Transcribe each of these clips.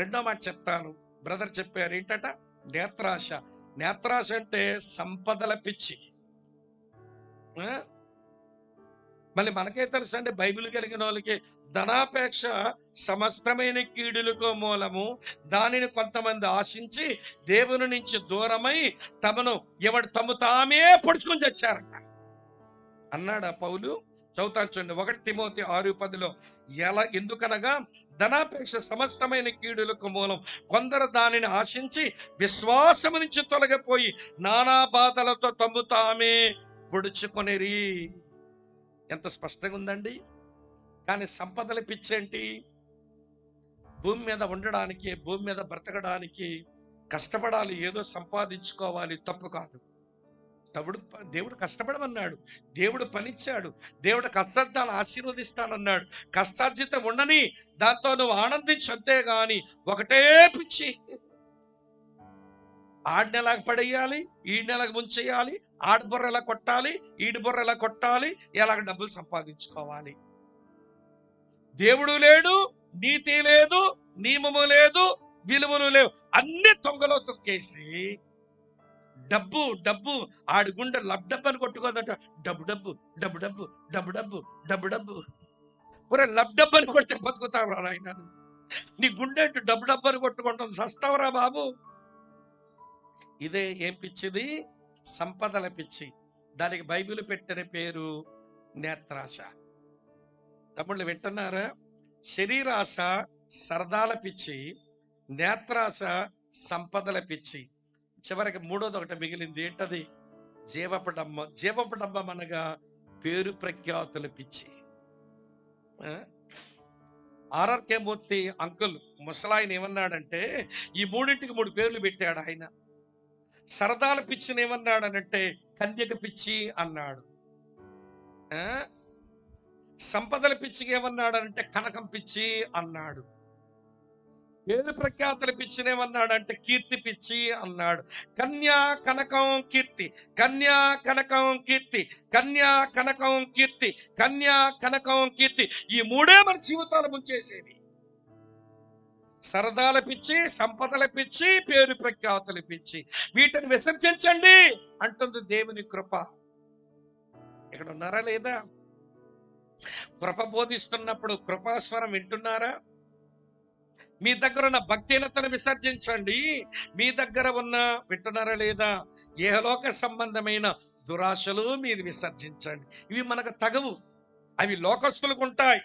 రెండో మాట చెప్తాను. బ్రదర్ చెప్పారు ఏంటట? నేత్రాశ. నేత్రాశ అంటే సంపదల పిచ్చి. మళ్ళీ మనకే తెలుసు అండి బైబిల్ కలిగిన వాళ్ళకి ధనాపేక్ష సమస్తమైన కీడులకు మూలము. దానిని కొంతమంది ఆశించి దేవుని నుంచి దూరమై తమను ఎవడు తమ తామే పొడుచుకొని తెచ్చారట. అన్నాడా పౌలు? చదువుతాను చూడండి. ఒకటి తిమోతి ఆరు పదిలో ఎలా? ఎందుకనగా ధనాపేక్ష సమస్తమైన కీడులకు మూలం కొందరు దానిని ఆశించి విశ్వాసము నుంచి తొలగిపోయి నానా బాధలతో తమ్ముతామే పొడుచుకొనిరి. ఎంత స్పష్టంగా ఉందండి. కానీ సంపదల పిచ్చేంటి? భూమి మీద ఉండడానికి భూమి మీద బ్రతకడానికి కష్టపడాలి ఏదో సంపాదించుకోవాలి తప్పు కాదు. తవుడు దేవుడు కష్టపడమన్నాడు. దేవుడు పనిచ్చాడు. దేవుడు కష్టార్థాలు ఆశీర్వదిస్తానన్నాడు. కష్టార్జితం ఉండని దాంతో నువ్వు ఆనందించు అంతేగాని ఒకటే పిచ్చి. ఆడినెలాగ పడేయాలి ఈడినెలాగ ముంచేయాలి ఆడి బుర్ర ఎలా కొట్టాలి ఈడి బుర్ర ఎలా కొట్టాలి ఎలాగ డబ్బులు సంపాదించుకోవాలి. దేవుడు లేడు నీతి లేదు నియమము లేదు విలువలు లేవు. అన్ని తొంగలో తొక్కేసి డబ్బు డబ్బు. ఆడి గుండె లబ్ డబ్బు అని కొట్టుకోదట. డబ్బు డబ్బు డబ్బు డబ్బు డబ్బు డబ్బు డబ్బు డబ్బు. ఒరే లబ్ డబ్బు అని కొడితే బతుకుతావురా నాయన నీ గుండె డబ్బు డబ్బు అని కొట్టుకుంటాం. సస్తావరా బాబు. ఇదే ఏం పిచ్చిది? సంపదల పిచ్చి. దానికి బైబిల్ పెట్టిన పేరు నేత్రాశ. తమ్ముళ్ళు వింటున్నారా? శరీరాశ సరదాల పిచ్చి నేత్రాశ సంపదల పిచ్చి. చివరికి మూడోది ఒకటి మిగిలింది ఏంటది? జీవపడమ్మ జీవపడమ్మ అనగా పేరు ప్రఖ్యాతుల పిచ్చి. ఆర్ఆర్ ఆర్ఆర్కే మూర్తి అంకుల్ ముసలాయన ఏమన్నాడంటే ఈ మూడింటికి మూడు పేర్లు పెట్టాడు ఆయన. సరదాల పిచ్చిని ఏమన్నాడనంటే కన్యక పిచ్చి అన్నాడు. సంపదల పిచ్చికి ఏమన్నాడనంటే కనకం పిచ్చి అన్నాడు. పేరు ప్రఖ్యాతుల పిచ్చినేమన్నాడంటే కీర్తి పిచ్చి అన్నాడు. కన్యా కనకం కీర్తి కన్యా కనకం కీర్తి కన్యా కనకం కీర్తి కన్యా కనకం కీర్తి. ఈ మూడే మన జీవితాలు ముంచేసేవి. సరదాల పిచ్చి సంపదల పిచ్చి పేరు ప్రఖ్యాతుల పిచ్చి. వీటిని విసర్జించండి అంటుంది దేవుని కృప. ఇక్కడ ఉన్నారా లేదా? కృప బోధిస్తున్నప్పుడు కృపాస్వరం వింటున్నారా? మీ దగ్గర ఉన్న భక్తిహీనతను విసర్జించండి. మీ దగ్గర ఉన్న వింటున్నారా లేదా? ఏహలోక సంబంధమైన దురాశలు మీరు విసర్జించండి. ఇవి మనకు తగవు. అవి లోకస్తులకు ఉంటాయి.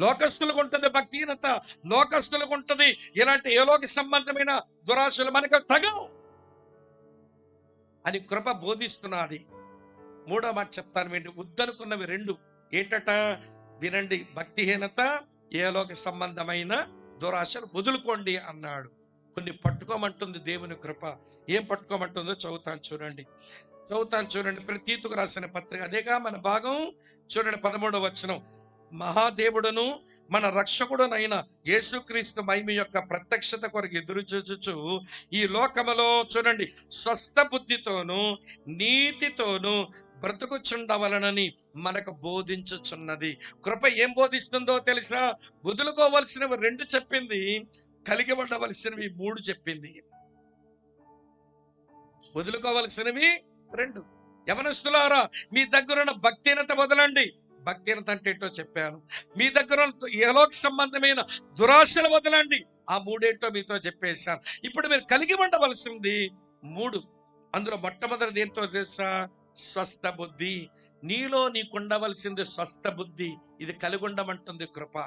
లోకస్తులకు ఉంటుంది భక్తిహీనత. లోకస్తులకు ఉంటుంది ఇలాంటి ఏలోక సంబంధమైన దురాశలు మనకు తగవు. అని కృప బోధిస్తున్నది. మూడో మాట చెప్తాను ఏంటి వద్దనుకున్నవి రెండు. ఏంటట? వినండి. భక్తిహీనత ఏలోక సంబంధమైన దురాశను వదులుకోండి అన్నాడు. కొన్ని పట్టుకోమంటుంది దేవుని కృప. ఏం పట్టుకోమంటుందో చదువుతాను చూడండి. చదువుతాను చూడండి. ప్రతీతుకు రాసిన పత్రిక. అదేగా మన భాగం చూడండి పదమూడవ వచనం. మహాదేవుడును మన రక్షకుడునైన యేసుక్రీస్తు మహిమ యొక్క ప్రత్యక్షత కొరకు ఎదురు చూచుచు ఈ లోకములో చూడండి స్వస్థ బుద్ధితోను నీతితోను బ్రతుకుచుండవలనని మనకు బోధించుచున్నది. కృప ఏం బోధిస్తుందో తెలుసా? వదులుకోవలసినవి రెండు చెప్పింది కలిగి ఉండవలసినవి మూడు చెప్పింది. వదులుకోవలసినవి రెండు. యవనస్తులారా మీ దగ్గరున్న భక్తిహీనత వదలండి. భక్తిహీనత అంటే ఏంటో చెప్పాను. మీ దగ్గర ఉన్న సంబంధమైన దురాశలు వదలండి. ఆ మూడేంటో మీతో చెప్పేశాను. ఇప్పుడు మీరు కలిగి ఉండవలసింది మూడు. అందులో మొట్టమొదటిది ఏంటో తెలుసా? స్వస్థ బుద్ధి. నీలో నీకుండవలసింది స్వస్థ బుద్ధి. ఇది కలిగి ఉండమంటుంది కృప.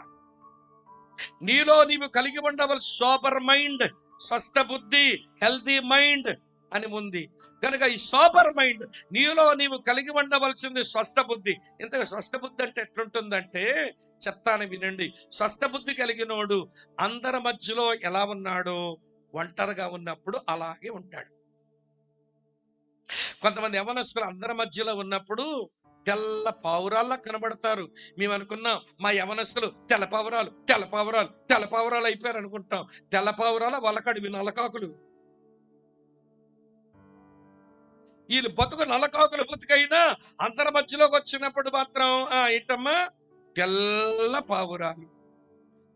నీలో నీవు కలిగి ఉండవలసి సోపర్ మైండ్ స్వస్థ బుద్ధి హెల్దీ మైండ్ అని ఉంది. కనుక ఈ సోపర్ మైండ్ నీలో నీవు కలిగి ఉండవలసింది స్వస్థ బుద్ధి. ఇంతగా స్వస్థ బుద్ధి అంటే ఎట్లుంటుందంటే చెప్తాను వినండి. స్వస్థ బుద్ధి కలిగినోడు అందరి మధ్యలో ఎలా ఉన్నాడో ఒంటరిగా ఉన్నప్పుడు అలాగే ఉంటాడు. కొంతమంది యవనస్తులు అందరి మధ్యలో ఉన్నప్పుడు తెల్ల పావురాల్లా కనబడతారు. మేము అనుకున్నాం మా యవనస్తులు తెల్ల పావురాలు తెల్ల పావురాలు తెల్ల పావురాలు అయిపోయారు అనుకుంటాం. తెల్ల పావురాల వలకడివి నలకాకులు వీళ్ళు బతుకు నలకాకులు బతుకైనా అందరి మధ్యలోకి వచ్చినప్పుడు మాత్రం ఆ ఏంటమ్మా? తెల్ల పావురాలు.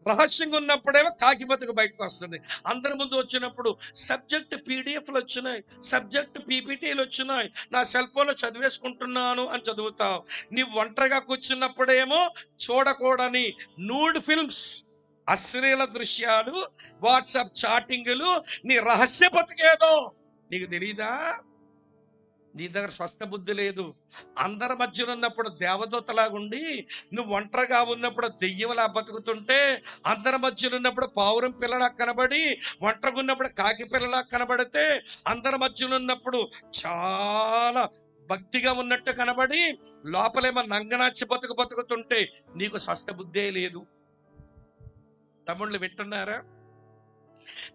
రహస్యంగా ఉన్నప్పుడేమో కాకి బయటకు వస్తుంది. అందరి ముందు వచ్చినప్పుడు సబ్జెక్ట్ పీడిఎఫ్లు వచ్చినాయి సబ్జెక్ట్ పీపీటీలు వచ్చినాయి. నా సెల్ ఫోన్లో చదివేసుకుంటున్నాను అని చదువుతావు. నీ ఒంటరిగా కూర్చున్నప్పుడేమో చూడకూడని నూడ్ ఫిల్మ్స్ అశ్లీల దృశ్యాలు వాట్సాప్ చాటింగులు నీ రహస్య బతుకేదో నీకు తెలీదా? నీ దగ్గర స్వస్థ బుద్ధి లేదు. అందరి మధ్యన ఉన్నప్పుడు దేవదూతలాగుండి నువ్వు ఒంటరిగా ఉన్నప్పుడు దెయ్యంలా బతుకుతుంటే అందరి మధ్యన ఉన్నప్పుడు పావురం పిల్లలా కనబడి ఒంటరిగా ఉన్నప్పుడు కాకి పిల్లలా కనబడితే అందరి మధ్యన ఉన్నప్పుడు చాలా భక్తిగా ఉన్నట్టు కనబడి లోపలేమో నంగనాచి బతుకు బతుకుతుంటే నీకు స్వస్థ బుద్ధే లేదు. తమ్ముళ్ళు వింటున్నారా?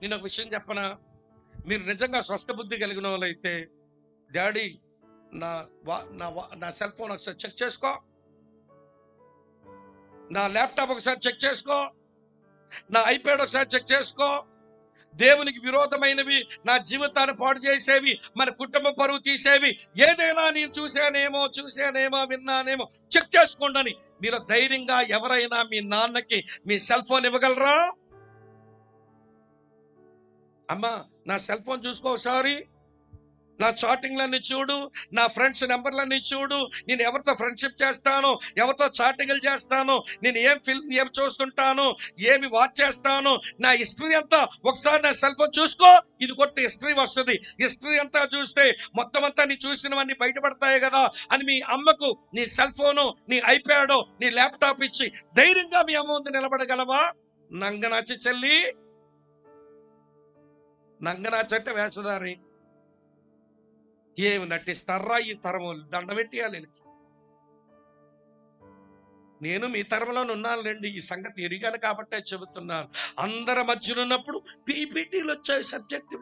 నేను ఒక విషయం చెప్పనా? మీరు నిజంగా స్వస్థ బుద్ధి కలిగిన వాళ్ళైతే డాడీ నా వా నా వా నా సెల్ ఫోన్ ఒకసారి చెక్ చేసుకో. నా ల్యాప్టాప్ ఒకసారి చెక్ చేసుకో. నా ఐప్యాడ్ ఒకసారి చెక్ చేసుకో. దేవునికి విరోధమైనవి నా జీవితాన్ని పాడు చేసేవి మన కుటుంబ పరువు తీసేవి ఏదైనా నేను చూశానేమో చూశానేమో విన్నానేమో చెక్ చేసుకోండి మీరు ధైర్యంగా ఎవరైనా మీ నాన్నకి మీ సెల్ ఫోన్ ఇవ్వగలరా? అమ్మా నా సెల్ ఫోన్ చూసుకో ఒకసారి. నా చాటింగ్లన్నీ చూడు నా ఫ్రెండ్స్ నెంబర్లన్నీ చూడు నేను ఎవరితో ఫ్రెండ్షిప్ చేస్తాను ఎవరితో చాటింగ్లు చేస్తాను నేను ఏం ఫిల్మ్ ఏం చూస్తుంటాను ఏమి వాచ్ చేస్తాను నా హిస్టరీ అంతా ఒకసారి నా సెల్ ఫోన్ చూసుకో ఇది కొట్టి హిస్టరీ వస్తుంది. హిస్టరీ అంతా చూస్తే మొత్తం అంతా నీ చూసినవన్నీ బయటపడతాయి కదా అని మీ అమ్మకు నీ సెల్ ఫోను నీ ఐప్యాడ్ నీ ల్యాప్టాప్ ఇచ్చి ధైర్యంగా మీ అమ్మ ముందు నిలబడగలవా? నంగనాచి చెల్లి. నంగనాచి అంటే వేషధారి. ఏమి నటిస్తారా ఈ తరములు దండ పెట్టేయాలి వీళ్ళకి. నేను మీ తరంలో ఉన్నానులేండి ఈ సంగతి ఎరిగాను కాబట్టే చెబుతున్నాను అందరి మధ్యలో ఉన్నప్పుడు పీపీటీలు వచ్చాయి సబ్జెక్టు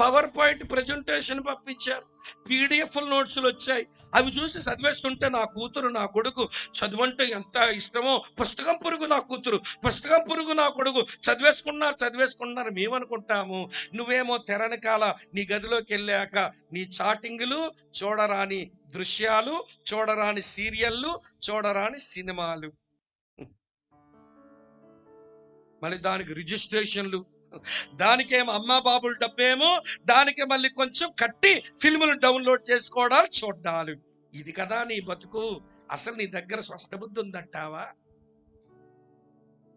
పవర్ పాయింట్ ప్రజెంటేషన్ పంపించారు. పీడిఎఫ్ నోట్స్లు వచ్చాయి. అవి చూసి చదివేస్తుంటే నా కూతురు నా కొడుకు చదువంటే ఎంత ఇష్టమో పుస్తకం పురుగు నా కూతురు పుస్తకం పురుగు నా కొడుకు చదివేసుకున్నారు చదివేసుకున్నారు మేమనుకుంటాము. నువ్వేమో తెరనకాల నీ గదిలోకి వెళ్ళాక నీ చాటింగులు చూడరాని దృశ్యాలు చూడరాని సీరియళ్ళు చూడరాని సినిమాలు. మళ్ళీ దానికి రిజిస్ట్రేషన్లు. దానికేమో అమ్మా బాబుల డబ్బేమో దానికి మళ్ళీ కొంచెం కట్టి ఫిల్ములు డౌన్లోడ్ చేసుకోవడాలు చూడాలి ఇది కదా నీ బతుకు. అసలు నీ దగ్గర స్వస్థబుద్ధి ఉందంటావా?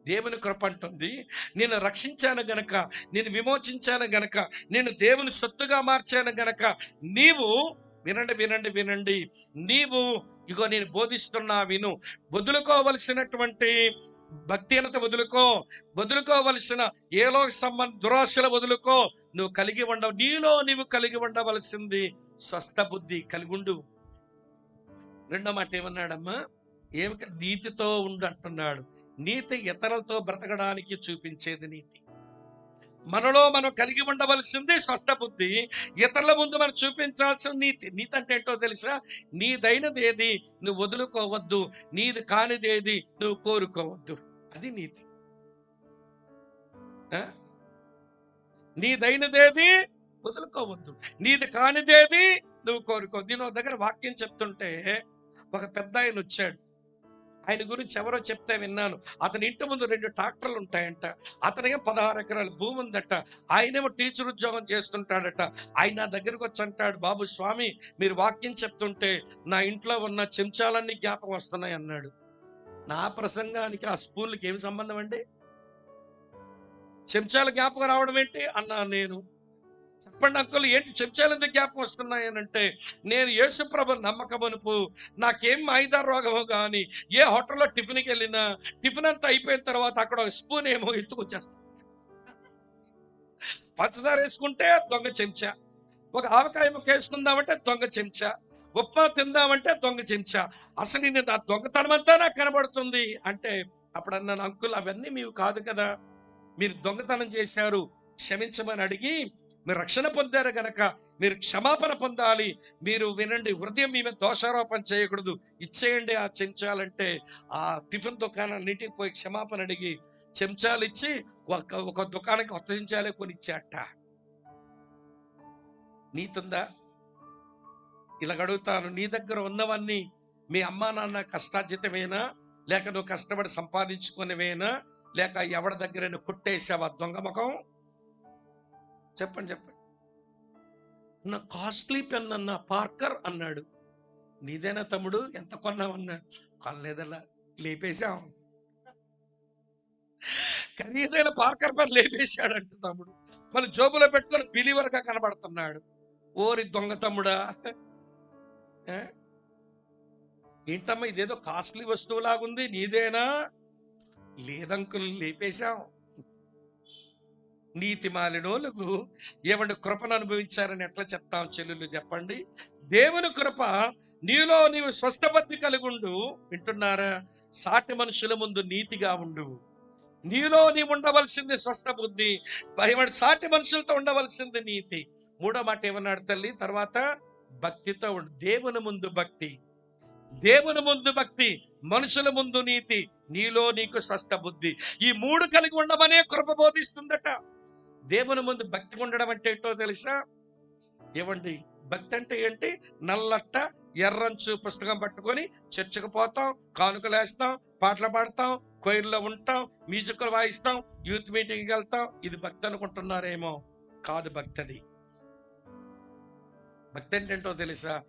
దేవుని కృప అంటుంది. నేను రక్షించాను గనక నేను విమోచించాను గనక నేను దేవుని సొత్తుగా మార్చాను గనక నీవు వినండి వినండి వినండి. నీవు ఇగో నేను బోధిస్తున్నా విను. వదులుకోవలసినటువంటి భక్తిహీనత వదులుకో వదులుకోవలసిన ఏలో సంబంధ దురాశల వదులుకో నువ్వు కలిగి ఉండవు నీలో నీవు కలిగి ఉండవలసింది స్వస్థ బుద్ధి కలిగుండు. రెండో మాట ఏమన్నాడమ్మా? ఏమి నీతితో ఉండు అంటున్నాడు నీతి ఇతరులతో బ్రతకడానికి చూపించేది నీతి. మనలో మనం కలిగి ఉండవలసింది స్వస్థ బుద్ధి. ఇతరుల ముందు మనం చూపించాల్సిన నీతి. నీతి అంటే ఏంటో తెలుసా? నీదైనది ఏది నువ్వు వదులుకోవద్దు. నీది కానిదేది నువ్వు కోరుకోవద్దు. అది నీతి. ఆ? నీదైనదేది వదులుకోవద్దు. నీది కానిదేది నువ్వు కోరుకో దీని దగ్గర వాక్యం చెప్తుంటే ఒక పెద్ద ఆయన వచ్చాడు. ఆయన గురించి ఎవరో చెప్తే విన్నాను. అతని ఇంటి ముందు రెండు ట్రాక్టర్లు ఉంటాయంట. అతనికి పదహారు ఎకరాల భూమి ఉందట. ఆయనేమో టీచర్ ఉద్యోగం చేస్తుంటాడట. ఆయన నా దగ్గరకు వచ్చి అంటాడు బాబు స్వామి మీరు వాక్యం చెప్తుంటే నా ఇంట్లో ఉన్న చెంచాలన్నీ జ్ఞాపకం వస్తున్నాయి అన్నాడు. నా ప్రసంగానికి ఆ స్పూన్లకి ఏమి సంబంధం అండి? చెంచాల జ్ఞాపకం రావడం ఏంటి? అన్నా నేను. చెప్పండి అంకుల్ ఏంటి చెంచాలు ఎందుకు జ్ఞాపకం అంటే నేను యేసుప్రభ నమ్మకమనుపు నాకేం మైదా రోగము కానీ ఏ హోటల్లో టిఫిన్కి వెళ్ళినా టిఫిన్ అంతా అయిపోయిన తర్వాత అక్కడ ఒక స్పూన్ ఏమో ఎత్తుకొచ్చేస్తాను పంచదార వేసుకుంటే దొంగ చెంచా ఒక ఆవకాయ ముక్క వేసుకుందామంటే దొంగ చెంచా ఉప్మా తిందామంటే దొంగ చెంచా అసలు నేను నా దొంగతనం అంతా నాకు కనబడుతుంది అంటే అప్పుడు అన్నాను అంకుల్ అవన్నీ మీవి కాదు కదా మీరు దొంగతనం చేశారు క్షమించమని అడిగి మీరు రక్షణ పొందారు గనక మీరు క్షమాపణ పొందాలి మీరు వినండి హృదయం మీద దోషారోపణ చేయకూడదు. ఇచ్చేయండి ఆ చెంచాలంటే ఆ టిఫిన్ దుకాణాలన్నింటికి పోయి క్షమాపణ అడిగి చెంచాలు ఇచ్చి ఒక ఒక దుకాణానికి కొత్త చెంచాలే కొని ఇచ్చేట నీతుందా? ఇలా అడుగుతాను నీ దగ్గర ఉన్నవన్నీ మీ అమ్మా నాన్న కష్టార్జితమేనా? లేక నువ్వు కష్టపడి సంపాదించుకునేవేనా? లేక ఎవరి దగ్గర కొట్టేసావా దొంగ ముఖం? చెప్పండి చెప్పండి. నా కాస్ట్లీ పెన్ అన్న పార్కర్ అన్నాడు. నీదేనా తమ్ముడు? ఎంత కొన్నావన్నా కొనలేదలా లేపేశాం. ఖరీదైన పార్కర్ పెన్ లేపేశాడంట తమ్ముడు. మళ్ళీ జోబులో పెట్టుకొని బిలీవర్గా కనబడుతున్నాడు. ఓరి దొంగ తమ్ముడా. ఏంటమ్మా ఇదేదో కాస్ట్లీ వస్తువులాగుంది నీదేనా? లేదంకులు లేపేశాం. నీతి మాలినోళ్ళకు ఏమండి కృపను అనుభవించారని ఎట్లా చెప్తాం చెల్లెలు చెప్పండి? దేవుని కృప నీలో నీవు స్వస్థబద్ధి కలిగి ఉండు వింటున్నారా? సాటి మనుషుల ముందు నీతిగా ఉండు. నీలో నీవు ఉండవలసింది స్వస్థ బుద్ధి సాటి మనుషులతో ఉండవలసింది నీతి. మూడో మాట ఏమన్నాడు తల్లి? తర్వాత భక్తితో ఉండు. దేవుని ముందు భక్తి. దేవుని ముందు భక్తి మనుషుల ముందు నీతి. నీలో నీకు స్వస్థ బుద్ధి ఈ మూడు కలిగి ఉండమనే కృప బోధిస్తుందట. దేవుని ముందు భక్తి ఉండడం అంటే ఏంటో తెలుసా? ఏమండి? భక్తి అంటే ఏంటి? నల్లట్ట ఎర్రంచు పుస్తకం పట్టుకొని చర్చకు పోతాం కానుకలు వేస్తాం పాటలు పాడతాం కొయిర్లో ఉంటాం మ్యూజిక్లు వాయిస్తాం యూత్ మీటింగ్కి వెళ్తాం. ఇది భక్తి అనుకుంటున్నారేమో. కాదు భక్తి అది భక్తి అంటే ఏంటో తెలుసా?